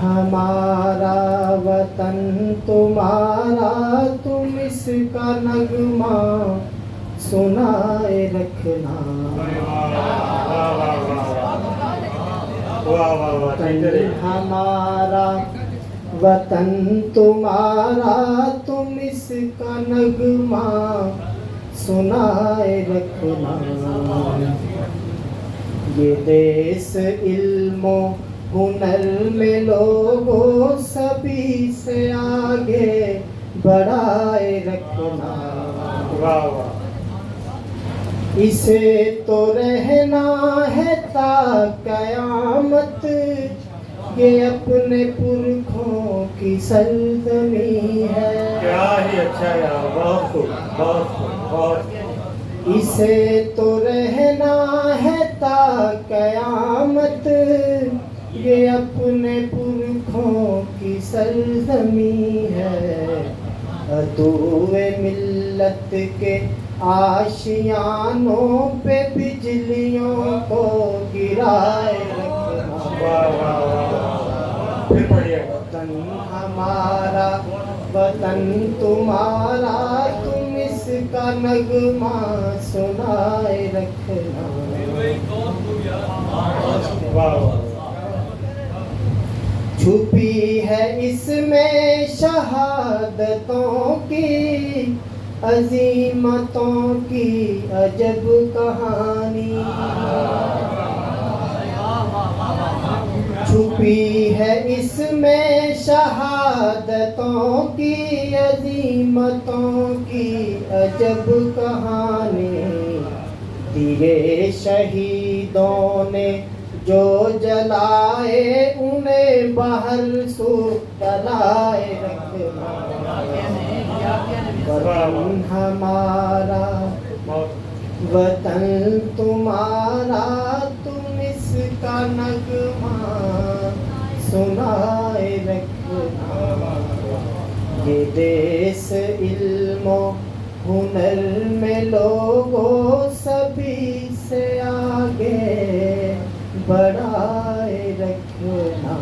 हमारा वतन तुम्हारा तुम इसका नगमा सुनाए रखना हमारा वतन तुम्हारा तुम इसका नगमा सुनाए रखना ये देश इल्मो हुनर में लोगों सभी से आगे बढ़ाए रखना। इसे तो रहना है ता कयामत ये अपने पुरखों की सल्तनी है। क्या ही अच्छा यार बहुत खूब बहुत खूब बहुत इसे तो रहना है ता कयामत ये अपने पुरखों की सरजमी है। अदुए मिल्लत के आशियानों पे बिजलियों को गिराए वतन हमारा वतन तुम्हारा तुम इसका नगमा सुनाए रखना। वाह वाह। छुपी है इसमें शहादतों की, अजीमतों की अजब कहानी। छुपी है इसमें शहादतों की, अजीमतों की अजब कहानी। दिए शहीदों ने जो जलाए, उन्हें बाहर सो रखना वतन हमारा वतन तुम्हारा, तुम इसका नगमा सुनाए रखना। ये देश इल्मो, हुनर में लोगों बनाए रखना